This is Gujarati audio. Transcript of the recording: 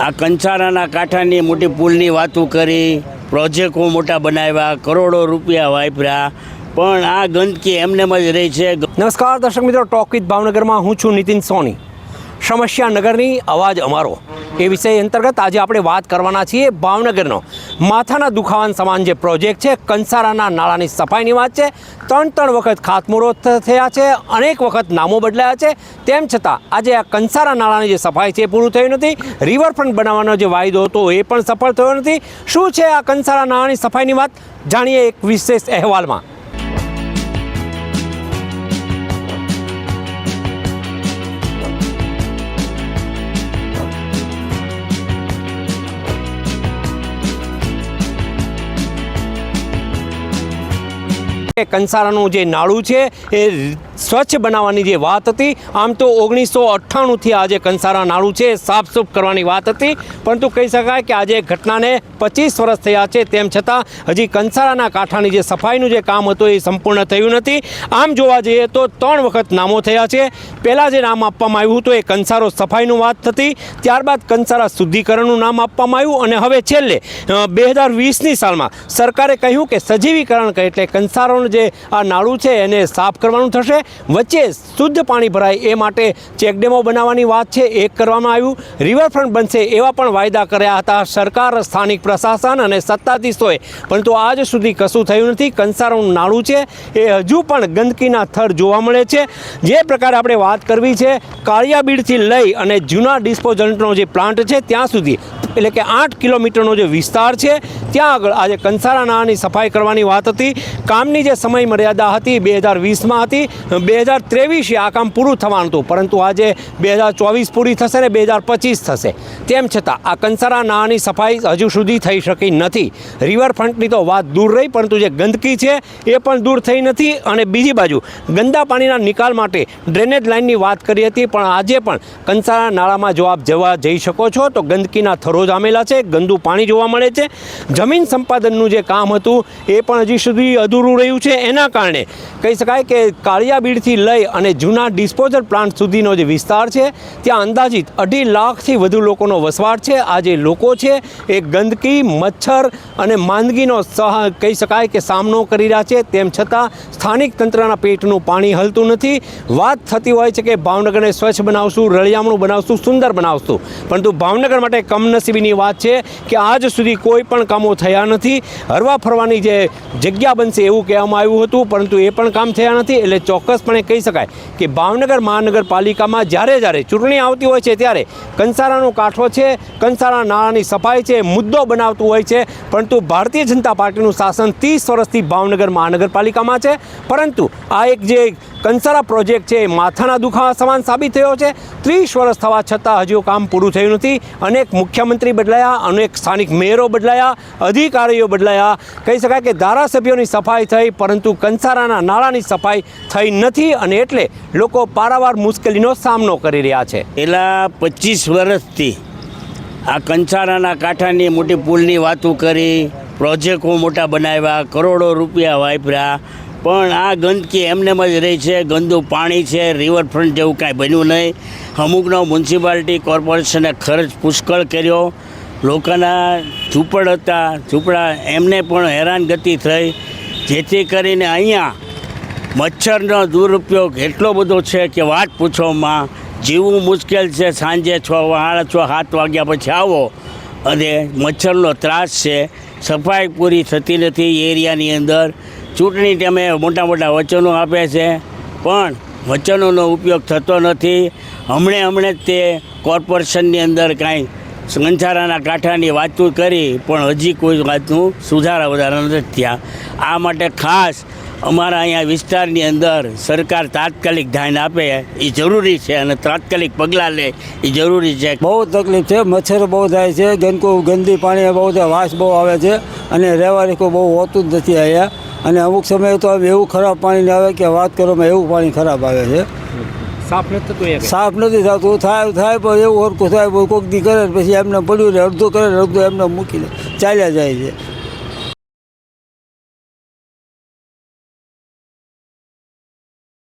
આ કંસારાના કાંઠાની મોટી પુલની વાતો કરી, પ્રોજેક્ટો મોટા બનાવ્યા, કરોડો રૂપિયા વાપર્યા. પણ આ ગંદકી એમને જ રહી છે. નમસ્કાર, દર્શક મિત્રો, ટોક વિથ ભાવનગરમાં હું છું નીતિન સોની. સમસ્યા નગરની અવાજ અમારો. એ વિષય અંતર્ગત આજે આપણે વાત કરવાના છીએ ભાવનગરનો. માથાના દુખાવાન સમાન જે પ્રોજેક્ટ છે, કંસારાના નાળાની સફાઈની વાત છે, ત્રણ ત્રણ વખત ખાતમુહૂર્ત થયા છે, અનેક વખત નામો બદલાયા છે. તેમ છતાં, આજે આ કંસારા નાળાની જે સફાઈ છે એ પૂરું થયું નથી. રિવરફ્રન્ટ બનાવવાનો જે વાયદો હતો એ પણ સફળ થયો નથી. શું છે આ કંસારા નાળાની સફાઈની વાત? જાણીએ એક વિશેષ અહેવાલમાં. કંસારાનું જે નાળું છે એ સ્વચ્છ બનાવવાની જે વાત હતી, આમ તો ઓગણીસો અઠ્ઠાણુંથી આ જે કંસારા નાળું છે, સાફસૂફ કરવાની વાત હતી, પરંતુ કહી શકાય કે આજે ઘટનાને પચીસ વર્ષ થયા છે, તેમ છતાં હજી કંસારાના કાંઠાની જે સફાઈનું જે કામ હતું એ સંપૂર્ણ થયું નથી. આમ જોવા જઈએ તો ત્રણ વખત નામો થયા છે. પહેલાં જે નામ આપવામાં આવ્યું હતું એ કંસારો સફાઈનું વાત થતી ત્યારબાદ કંસારા શુદ્ધિકરણનું નામ આપવામાં આવ્યું અને હવે છેલ્લે બે હજાર વીસની સાલમાં સરકારે કહ્યું કે સજીવીકરણ એટલે કંસારોનું જે આ નાળું છે એને સાફ કરવાનું થશે. વચ્ચે શુદ્ધ પાણી ભરાય એ માટે ચેકડેમો બનાવવાની વાત છે એ કરવામાં આવ્યું. રિવરફ્રન્ટ બનશે એવા પણ વાયદા કર્યા હતા. સરકાર, સ્થાનિક પ્રશાસન અને સત્તાધીશોએ. પરંતુ આજ સુધી કશું થયું નથી. કંસારોનું નાળું છે. એ હજુ પણ ગંદકીના થર જોવા મળે છે. જે પ્રકારે આપણે વાત કરવી છે કાળિયાબીડથી લઈ અને જૂના ડિસ્પોઝલનો જે પ્લાન્ટ છે, ત્યાં સુધી એટલે કે આઠ કિલોમીટરનો જે વિસ્તાર છે, ત્યાં આગળ આજે કંસારા નાળાની સફાઈ કરવાની વાત હતી. કામની જે સમય મર્યાદા હતી બે હજાર વીસમાં હતી. બે હજાર ત્રેવીસે આ કામ પૂરું થવાનું હતું, પરંતુ આજે બે હજાર ચોવીસ પૂરી થશે ને બે હજાર પચીસ થશે. તેમ છતાં આ કંસારા નાળાની સફાઈ હજુ સુધી થઈ શકી નથી. રિવરફ્રન્ટની તો વાત દૂર રહી, પરંતુ જે ગંદકી છે એ પણ દૂર થઈ નથી. અને બીજી બાજુ, ગંદા પાણીના નિકાલ માટે ડ્રેનેજ લાઇનની વાત કરી હતી, પણ આજે પણ કંસારા નાળામાં જો આપ જવા જઈ શકો છો, તો ગંદકીના થરો જામેલા છે, ગંદુ પાણી જોવા મળે છે. જમીન સંપાદનનું જે કામ હતું એ પણ હજી સુધી અધૂરું રહ્યું છે. એના કારણે કહી શકાય કે કાળિયાબીડથી લઈ અને જૂના ડિસ્પોઝલ પ્લાન્ટ સુધીનો જે વિસ્તાર છે, ત્યાં અંદાજિત અઢી લાખથી વધુ લોકોનો વસવાટ છે. આ જે લોકો છે, એ ગંદકી, મચ્છર અને માંદગીનો સહ, કહી શકાય કે સામનો કરી રહ્યા છે. તેમ છતાં સ્થાનિક તંત્રના પેટનું પાણી હલતું નથી. વાત થતી હોય છે કે ભાવનગરને સ્વચ્છ બનાવશું, રળિયામણું બનાવશું, સુંદર બનાવશું. પરંતુ ભાવનગર માટે કમનસીબીની વાત છે કે આજ સુધી કોઈ પણ કામો થયા નથી. હરવા ફરવાની જે જગ્યા બનશે એવું કહેવામાં આવ્યું હતું, પરંતુ એ પણ કામ થયા નથી. એટલે ચોક્કસપણે કહી શકાય કે ભાવનગર મહાનગરપાલિકામાં જ્યારે જ્યારે ચૂંટણી આવતી હોય છે ત્યારે કંસારાનો કાંઠો છે, કંસારા નાળાની સફાઈ છે, મુદ્દો બનાવતું હોય છે, પરંતુ ભારતીય જનતા પાર્ટીનું શાસન ત્રીસ વર્ષથી ભાવનગર મહાનગરપાલિકામાં છે. પરંતુ આ એક જે કંસારા પ્રોજેક્ટ છે માથાના દુખાવા સમાન સાબિત થયો છે. ત્રીસ વર્ષ થવા છતાં હજુ કામ પૂરું થયું નથી. અનેક મુખ્યમંત્રી બદલાયા, અનેક સ્થાનિક મેયરો બદલાયા, અધિકારીઓ બદલાયા. કહી શકાય કે ધારાસભ્યોની સફાઈ થઈ, પરંતુ કંસારાના નાળાની સફાઈ થઈ નથી અને એટલે લોકો પારાવાર મુશ્કેલીનો સામનો કરી રહ્યા છે. પેલા પચીસ વર્ષથી આ કંસારાના કાંઠાની મોટી પુલની વાતો કરી, પ્રોજેક્ટો મોટા બનાવ્યા, કરોડો રૂપિયા વાપર્યા પણ આ ગંદકી એમનેમ જ રહી છે, ગંદુ પાણી છે રિવરફ્રન્ટ જેવું કાંઈ બન્યું નહીં. અમુકનો મ્યુનિસિપાલિટી કોર્પોરેશને ખર્ચ પુષ્કળ કર્યો. લોકોના ઝૂંપડ હતા, ઝૂંપડા એમને પણ હેરાનગતિ થઈ. જેથી કરીને અહીંયા મચ્છરનો દુરુપયોગ એટલો બધો છે કે વાત પૂછવામાં જીવવું મુશ્કેલ છે, સાંજે છ સાડા છ, સાત વાગ્યા પછી આવો. અને મચ્છરનો ત્રાસ છે. સફાઈ પૂરી થતી નથી, એરિયાની અંદર. ચૂંટણી ટાઈમે મોટા મોટા વચનો આપે છે, પણ વચનોનો ઉપયોગ થતો નથી. હમણે હમણે જ તે કોર્પોરેશનની અંદર કાંઈ ગંછારાના કાંઠાની વાતો કરી, પણ હજી કોઈ વાતનું સુધારા વધારા નથી થયા. આ માટે ખાસ અમારા અહીંયા વિસ્તારની અંદર સરકાર તાત્કાલિક ધ્યાન આપે એ જરૂરી છે અને તાત્કાલિક પગલાં લે એ જરૂરી છે. બહુ તકલીફ છે મચ્છર બહુ થાય છે ગંદકું ગંદી પાણી બહુ થાય વાસ બહુ આવે છે અને રહેવા કોઈ બહુ હોતું જ નથી અહીંયા. અને અમુક સમયે તો આમ એવું ખરાબ પાણી આવે કે વાત કરવામાં એવું પાણી ખરાબ આવે છે. સાફ નથી થતું સાફ નથી થતું થાય થાય પણ એવું હરખું થાય કોક કોઈક દી કરે પછી એમને પડ્યું રહે અડધું કરે અડધું એમને મૂકીને ચાલ્યા જાય છે.